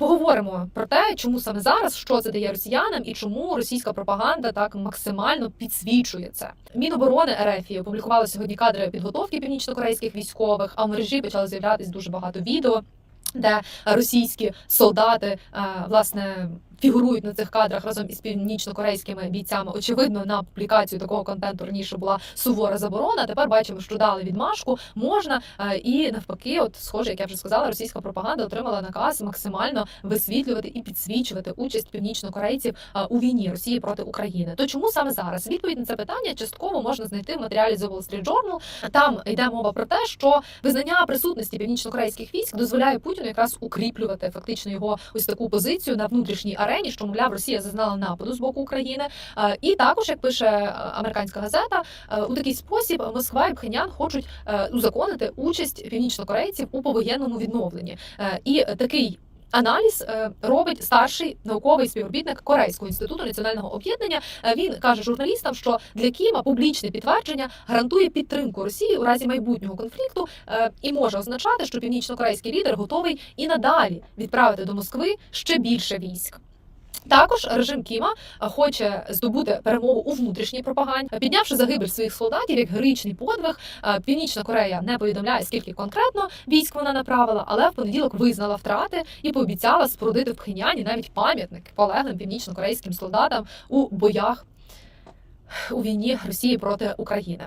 Поговоримо про те, чому саме зараз що це дає росіянам і чому російська пропаганда так максимально підсвічує це. Міноборони РФ опублікували сьогодні кадри підготовки північнокорейських військових. А в мережі почали з'являтись дуже багато відео, де російські солдати е, власне. Фігурують на цих кадрах разом із північно-корейськими бійцями. Очевидно, на публікацію такого контенту раніше була сувора заборона. Тепер бачимо, що дали відмашку можна. е, І навпаки, от схоже, як я вже сказала, російська пропаганда отримала наказ максимально висвітлювати і підсвічувати участь північно-корейців е, у війні Росії проти України. То чому саме зараз? Відповідь на це питання частково можна знайти в матеріалі The Wall Street Journal. Там йде мова про те, що визнання присутності північно-корейських військ дозволяє Путіну якраз укріплювати фактично його ось таку позицію на внутрішній арені, що мовляв Росія зазнала нападу з боку України. Е, І також, як пише е, американська газета, е, у такий спосіб Москва і Пхенян хочуть узаконити участь північнокорейців у повоєнному відновленні. І такий. Аналіз робить старший науковий співробітник Корейського інституту національного об'єднання. Він каже журналістам, що для Кіма публічне підтвердження гарантує підтримку Росії у разі майбутнього конфлікту і може означати, що північно-корейський лідер готовий і надалі відправити до Москви ще більше військ. Також режим Кіма хоче здобути перемогу у внутрішній пропаганді, піднявши загибель своїх солдатів як героїчний подвиг. Північна Корея не повідомляє, скільки конкретно військ вона направила, але в понеділок визнала втрати і пообіцяла спорудити в Пхеняні навіть пам'ятник полеглим північно-корейським солдатам у боях у війні Росії проти України.